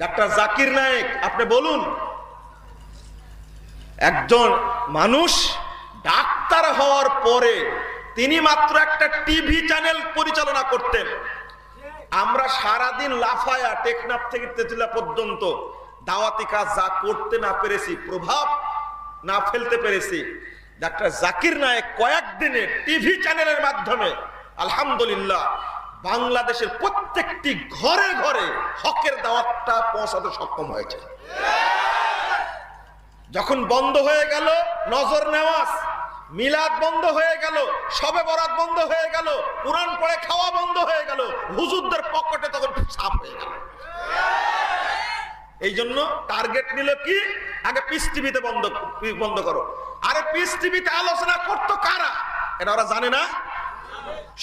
Doctor Zakir Naik, আপনি বলুন। একজন মানুষ ডাক্তার হওয়ার পরে তিনি মাত্র একটা টিভি চ্যানেল পরিচালনা করতেন। আমরা সারাদিন লাফায়া টেকনাফ থেকে তেতুলা পর্যন্ত দাওয়াতি কাজ যা করতে না পেরেছি, প্রভাব না ফেলতে পেরেছি। ডাক্তার জাকির নায়েক কয়েকদিনে টিভি চ্যানেলের মাধ্যমে, আলহামদুলিল্লাহ বাংলাদেশের প্রত্যেকটি ঘরে ঘরে হকের দাওয়াতটা পৌঁছাতে সক্ষম হয়েছে। যখন বন্ধ হয়ে গেল, নজর নেওয়াজ, মিলাদ বন্ধ হয়ে গেল, সবে বরাত বন্ধ হয়ে গেল, কোরআন পড়ে খাওয়া বন্ধ হয়ে গেল, হুজুরদের পকেটে তখন সাফ হয়ে গেল। এই জন্য টার্গেট নিল কি? আগে পিস টিভিতে বন্ধ বন্ধ করো। আরে পিস টিভিতে আলোচনা করতো কারা? এটা ওরা জানে না।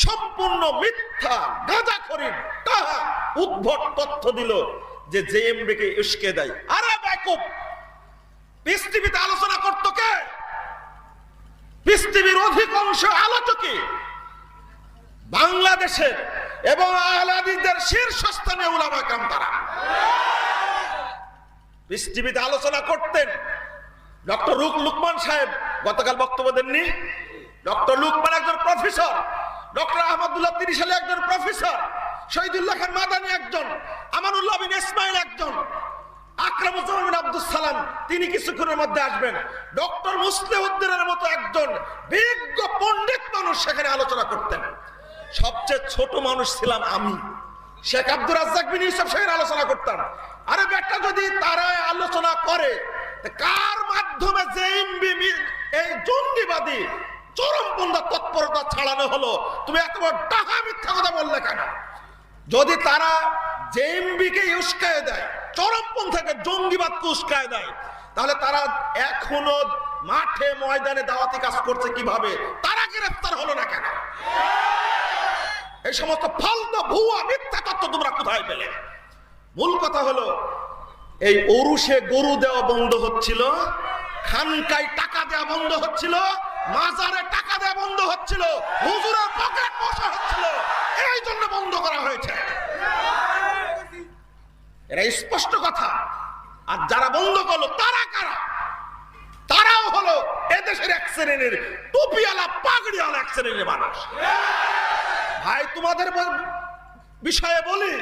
সম্পূর্ণ মিথ্যা গাঁজা করিন তাহা উদ্ভট তথ্য দিল যে জেএমবি কে উস্কে দেয়। আরে ব্যাকুপ টিভিতে আলোচনা করত কে? টিভির অধিকাংশ আলোচকে বাংলাদেশের এবং আহলাদিদের শীর্ষস্থানীয় উলামা কাম তারা। টিভিতে আলোচনা করতেন ডক্টর রুক লুকমান সাহেব, গতকাল বক্তব্য দেননি। ডক্টর লুকমান একজন প্রফেসর। ডক্টর আহমদুল্লাহ তিনি সালে একজন প্রফেসর, শহীদুল্লাহ খান মাদানী একজন, আমানুল্লাহ বিন ইসমাইল একজন সালাম, তিনি কিছুক্ষণের ডক্টর মতো একজন বিজ্ঞ মানুষ সেখানে আলোচনা করতেন। সবচেয়ে ছোট মানুষ ছিলাম আমি। শেখ আব্দুর রাজ্জাক বিন আলোচনা করতাম। আরে বেটা, যদি তারা আলোচনা করে কার মাধ্যমে এই জঙ্গিবাদী চরমপন্থা তৎপরতা ছাড়ানো হলো। তুমি এত বড় মিথ্যা কথা বললে কেন? যদি তারা জেএমবিকে উস্কায় দেয় জঙ্গিবাদকে উস্কায় দেয়, তাহলে তারা এখনও মাঠে ময়দানে দাওয়াতি কাজ করছে কীভাবে? তারা গ্রেফতার হলো না কেন? এই সমস্ত ফালতু ভুয়া মিথ্যা তত্ত্ব তোমরা কোথায় পেলে? মূল কথা হলো, এই অরুষে গরু দেওয়া বন্ধ হচ্ছিল, খানকায় টাকা দেওয়া বন্ধ হচ্ছিল, মাজারে টাকা দেওয়া বন্ধ হচ্ছিল, হুজুরের পকেট বসা হচ্ছিল। এই জন্য বন্ধ করা হয়েছে। এরা স্পষ্ট কথা। আর যারা বন্ধ করল, তারা কারা? তারাও হলো এদেশের এক শ্রেণির টুপিওয়ালা, পাগড়িওয়ালা এক শ্রেণির মানুষ। ভাই, তোমাদের বিষয়ে বলি,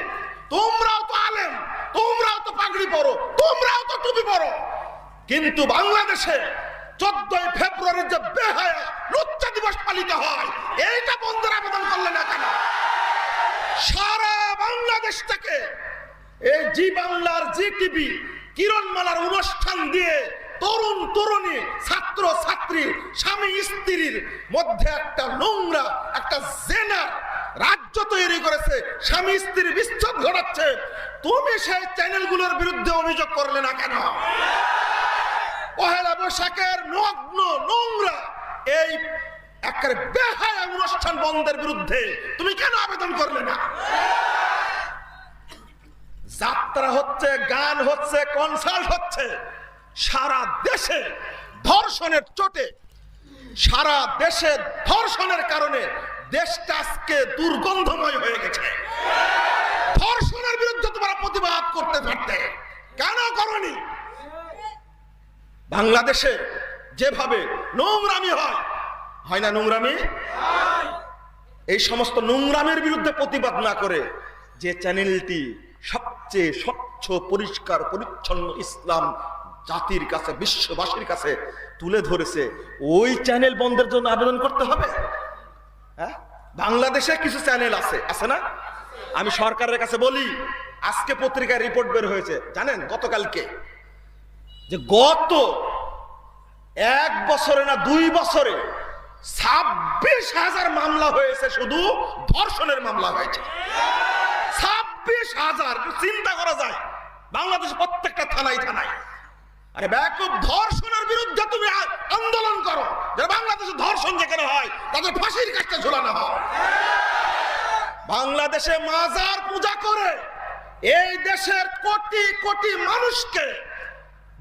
তোমরাও তো আলেম, তোমরাও তো পাগড়ি পরো, তোমরাও তো টুপি পরো। কিন্তু বাংলাদেশে চোদ্দই ফেব্রুয়ারির যে বেহায়া লুচ্চা দিবস পালিত হয়, এইটা বন্ধের আবেদন করলে না কেন? সারা বাংলাদেশ থেকে এই জি বাংলার জি টিভি কিরণমালার অনুষ্ঠান দিয়ে তরুণ তরুণী, ছাত্র, ছাত্রী, স্বামী, স্ত্রীর মধ্যে একটা নোংরা, একটা জেনার রাজ্য তৈরি করেছে, স্বামী, স্ত্রীর বিচ্ছেদ ঘটাচ্ছে। তুমি সেই চ্যানেলগুলোর বিরুদ্ধে অভিযোগ করলে না কেন? পহেলা বৈশাখের নগ্ন নোংরা এই একেবারে বেহায়া অনুষ্ঠান বন্ধের বিরুদ্ধে তুমি কেন আবেদন করলে না? যাত্রা হচ্ছে, গান হচ্ছে কনসার্ট হচ্ছে। সারা দেশে ধর্ষণের চোটে, সারা দেশে ধর্ষণের কারণে দেশটা আজকে দুর্গন্ধময় হয়ে গেছে। ধর্ষণের বিরুদ্ধে তোমরা প্রতিবাদ করতে বাংলাদেশে যেভাবে নোংরামি হয় হয় না নোংরামি? এই সমস্ত নোংরামের বিরুদ্ধে প্রতিবাদ না করে যে চ্যানেলটি সবচেয়ে স্বচ্ছ পরিষ্কার পরিচ্ছন্ন ইসলাম জাতির কাছে বিশ্ববাসীর কাছে তুলে ধরেছে ওই চ্যানেল বন্ধের জন্য আবেদন করতে হবে? হ্যাঁ? বাংলাদেশে কিছু চ্যানেল আছে আছে না? আমি সরকারের কাছে বলি আজকে পত্রিকায় রিপোর্ট বের হয়েছে জানেন? গতকালকে। যে গত এক বছরে না দুই বছরে ছাব্বিশ হাজার মামলা হয়েছে, শুধু ধর্ষণের মামলা হয়েছে। ছাব্বিশ হাজার চিন্তা করা যায়। বাংলাদেশ প্রত্যেকটা থানায় থানায়। আরে ব্যাপক ধর্ষণের বিরুদ্ধে তুমি আন্দোলন করো। যারা বাংলাদেশে ধর্ষণ যেখানে হয়, তাদের ফাঁসির কাজটা ঝোলানো হয়। বাংলাদেশে মাজার পূজা করে এই দেশের কোটি কোটি মানুষকে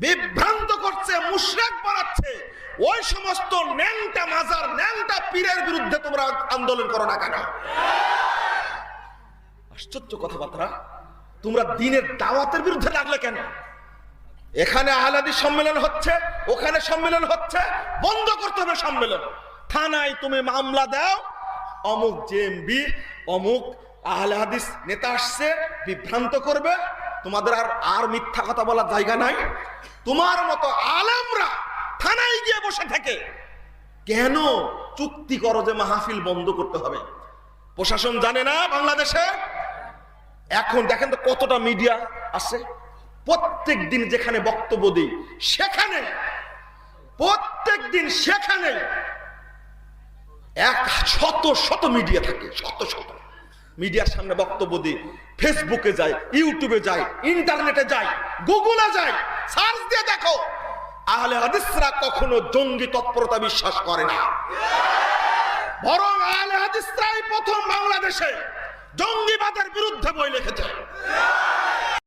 বিভ্রান্ত করছে, মুশরেক বানাচ্ছে। ওই সমস্ত ন্যাংটা মাজার, ন্যাংটা পীরের বিরুদ্ধে তোমরা আন্দোলন করো না কেন? আশ্চর্য কথাবার্তা। তোমরা দিনের দাওয়াতের বিরুদ্ধে লাগলে কেন? এখানে আহলাদি সম্মেলন হচ্ছে, ওখানে সম্মেলন হচ্ছে, বন্ধ করতে হবে সম্মেলন। থানায় তুমি মামলা দাও, অমুক জেএমবি, অমুক আহলে হাদিস নেতা আসছে, বিভ্রান্ত করবে। তোমাদের আর আর মিথ্যা কথা বলার জায়গা নাই। তোমার মতো আলেমরা থানায় গিয়ে বসে থাকে কেন চুক্তি করো যে মাহফিল বন্ধ করতে হবে? প্রশাসন জানে না বাংলাদেশে? এখন দেখেন তো কতটা মিডিয়া আছে। প্রত্যেক দিন যেখানে বক্তব্য দিই, সেখানে প্রত্যেক দিন সেখানে এক শত শত মিডিয়া থাকে, শত শত। মিডিয়ার সামনে বক্তব্য দিই। ফেসবুকে যায় ইউটিউবে যাই ইন্টারনেটে যাই গুগলে যায় সার্চ দিয়ে দেখো। আহলে হাদিসরা কখনো জঙ্গি তৎপরতা বিশ্বাস করে না। বরং আহলে হাদিসরাই প্রথম বাংলাদেশে জঙ্গিবাদের বিরুদ্ধে বই লিখেছে।